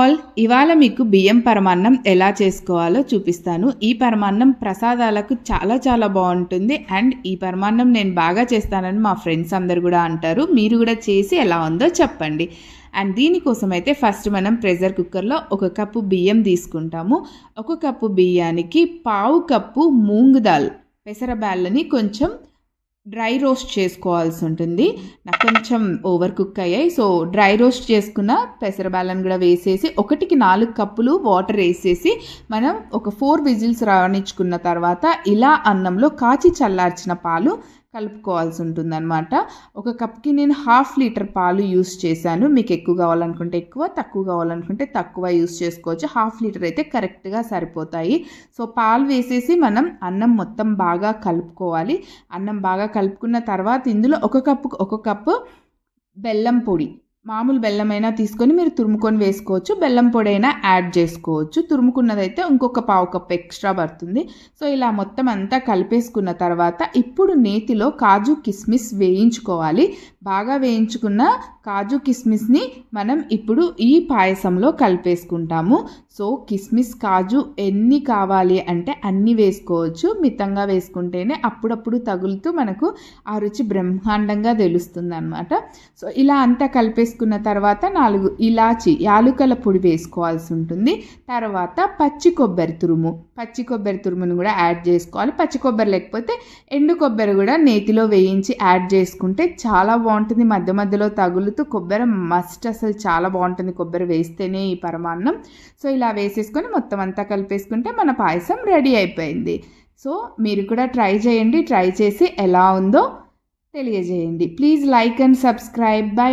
All ఇవాళ మీకు బియ్యం పరమాన్నం ఎలా చేసుకోవాలో చూపిస్తాను. ఈ పరమాన్నం ప్రసాదాలకు చాలా చాలా బాగుంటుంది. అండ్ ఈ పరమాన్నం నేను బాగా చేస్తానని మా ఫ్రెండ్స్ అందరు కూడా అంటారు. మీరు కూడా చేసి ఎలా ఉందో చెప్పండి. అండ్ దీనికోసం అయితే ఫస్ట్ మనం ప్రెషర్ కుక్కర్లో ఒక కప్పు బియ్యం తీసుకుంటాము. ఒక కప్పు బియ్యానికి పావు కప్పు మూంగ్ దాల్ పెసరబ్యాళ్ళని కొంచెం డ్రై రోస్ట్ చేసుకోవాల్సి ఉంటుంది. నాకు కొంచెం ఓవర్ కుక్ అయ్యాయి. సో డ్రై రోస్ట్ చేసుకున్న పెసరబాలను కూడా వేసేసి ఒకటికి నాలుగు కప్పులు వాటర్ వేసేసి మనం ఒక ఫోర్ విజిల్స్ రాణించుకున్న తర్వాత ఇలా అన్నంలో కాచి చల్లార్చిన పాలు కలుపుకోవాల్సి ఉంటుంది అనమాట ఒక కప్కి నేను హాఫ్ లీటర్ పాలు యూస్ చేశాను. మీకు ఎక్కువ కావాలనుకుంటే ఎక్కువ తక్కువ కావాలనుకుంటే తక్కువ యూస్ చేసుకోవచ్చు. హాఫ్ లీటర్ అయితే కరెక్ట్గా సరిపోతాయి. సో పాలు వేసేసి మనం అన్నం మొత్తం బాగా కలుపుకోవాలి. అన్నం బాగా కలుపుకున్న తర్వాత ఇందులో ఒక కప్పు ఒక కప్పు బెల్లం పొడి మామూలు బెల్లమైనా తీసుకొని మీరు తురుముకొని వేసుకోవచ్చు. బెల్లం పొడి అయినా యాడ్ చేసుకోవచ్చు. తురుముకున్నదైతే ఇంకొక పావు కప్ ఎక్స్ట్రా పడుతుంది. సో ఇలా మొత్తం అంతా కలిపేసుకున్న తర్వాత ఇప్పుడు నేతిలో కాజు కిస్మిస్ వేయించుకోవాలి. బాగా వేయించుకున్న కాజు కిస్మిస్ని మనం ఇప్పుడు ఈ పాయసంలో కలిపేసుకుంటాము. సో కిస్మిస్ కాజు ఎన్ని కావాలి అంటే అన్ని వేసుకోవచ్చు. మితంగా వేసుకుంటేనే అప్పుడప్పుడు తగులుతూ మనకు ఆ రుచి బ్రహ్మాండంగా తెలుస్తుంది అనమాట సో ఇలా అంతా వేసుకున్న తర్వాత నాలుగు ఇలాచి యాలుకల పొడి వేసుకోవాల్సి ఉంటుంది. తర్వాత పచ్చి కొబ్బరి తురుము. పచ్చి కొబ్బరి తురుమును కూడా యాడ్ చేసుకోవాలి. పచ్చి కొబ్బరి లేకపోతే ఎండు కొబ్బరి కూడా నేతిలో వేయించి యాడ్ చేసుకుంటే చాలా బాగుంటుంది. మధ్య మధ్యలో తగులుతూ కొబ్బరి మస్ట్ అసలు చాలా బాగుంటుంది కొబ్బరి వేస్తేనే ఈ పరమాన్నం. సో ఇలా వేసేసుకొని మొత్తం అంతా కలిపేసుకుంటే మన పాయసం రెడీ అయిపోయింది. సో మీరు కూడా ట్రై చేయండి. ట్రై చేసి ఎలా ఉందో తెలియజేయండి. Please like and subscribe. Bye.